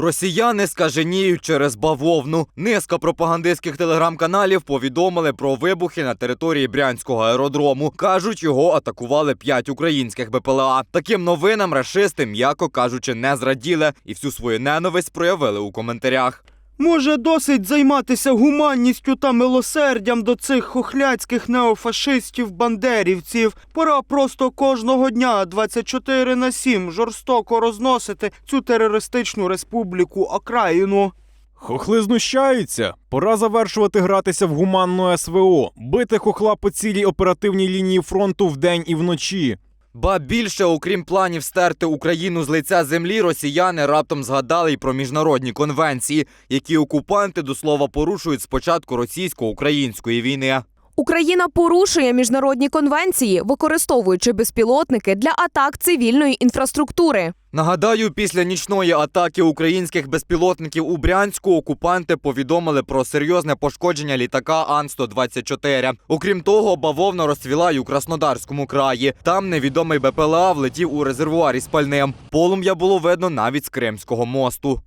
Росіяни скаженіють через бавовну. Низка пропагандистських телеграм-каналів повідомили про вибухи на території Брянського аеродрому. Кажуть, його атакували п'ять українських БПЛА. Таким новинам рашисти, м'яко кажучи, не зраділи і всю свою ненависть проявили у коментарях. Може, досить займатися гуманністю та милосердям до цих хохляцьких неофашистів-бандерівців. Пора просто кожного дня 24 на 7 жорстоко розносити цю терористичну республіку окраїну. Хохли знущаються. Пора завершувати гратися в гуманну СВО, бити хохла по цілій оперативній лінії фронту вдень і вночі. Ба більше, окрім планів стерти Україну з лиця землі, росіяни раптом згадали й про міжнародні конвенції, які окупанти до слова порушують з початку російсько-української війни. Україна порушує міжнародні конвенції, використовуючи безпілотники для атак цивільної інфраструктури. Нагадаю, після нічної атаки українських безпілотників у Брянську окупанти повідомили про серйозне пошкодження літака Ан-124. Окрім того, бавовна розцвіла й у Краснодарському краї. Там невідомий БПЛА влетів у резервуар із пальним. Полум'я було видно навіть з Кримського мосту.